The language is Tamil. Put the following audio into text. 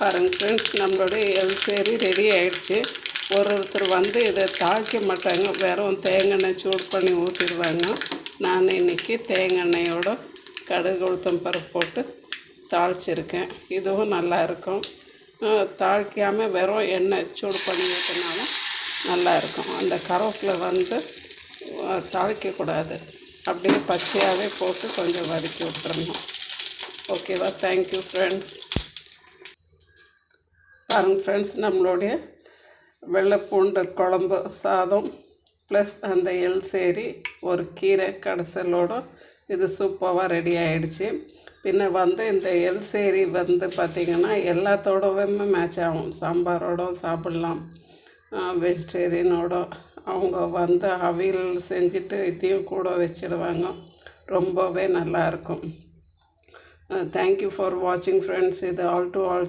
பாருங்கள் ஃப்ரெண்ட்ஸ் நம்மளுடைய எல்சேரி ரெடி ஆகிடுச்சு ஒரு ஒருத்தர் வந்து இதை தாளிக்க மாட்டாங்க. வெறும் தேங்காய் சூடு பண்ணி ஊற்றிடுவாங்க நான் இன்றைக்கி தேங்காயோட கடுகு உளுத்தம் பருப்பு போட்டு தாளிச்சிருக்கேன். இதுவும் நல்லா இருக்கும். தாளிக்காமல் வெறும் எண்ணெய் சூடு பண்ணி ஊற்றினாலும் நல்லா இருக்கும். அந்த கருவேப்பிலை வந்து தாளிக்கக்கூடாது அப்படியே பச்சையாகவே போட்டு கொஞ்சம் வதக்கி விட்டுறணும். ஓகேவா? தேங்க்யூ ஃப்ரெண்ட்ஸ் பாருங்க ஃப்ரெண்ட்ஸ் நம்மளுடைய வெள்ளைப்பூண்டு குழம்பு சாதம் ப்ளஸ் அந்த எல் சேரி ஒரு கீரை கடைசலோட இது சூப்பராக ரெடி ஆகிடுச்சி பின்ன வந்து இந்த எல் சேரி வந்து பார்த்திங்கன்னா எல்லாத்தோடவுமே மேட்ச் ஆகும். சாம்பாரோடும் சாப்பிட்லாம். வெஜிடேரியனோட அவங்க வந்து அவியல் செஞ்சுட்டு இதையும் கூட வச்சிடுவாங்க. ரொம்பவே நல்லாயிருக்கும் தேங்க்யூ ஃபார் வாட்சிங் ஃப்ரெண்ட்ஸ் இது ஆல் டு ஆல்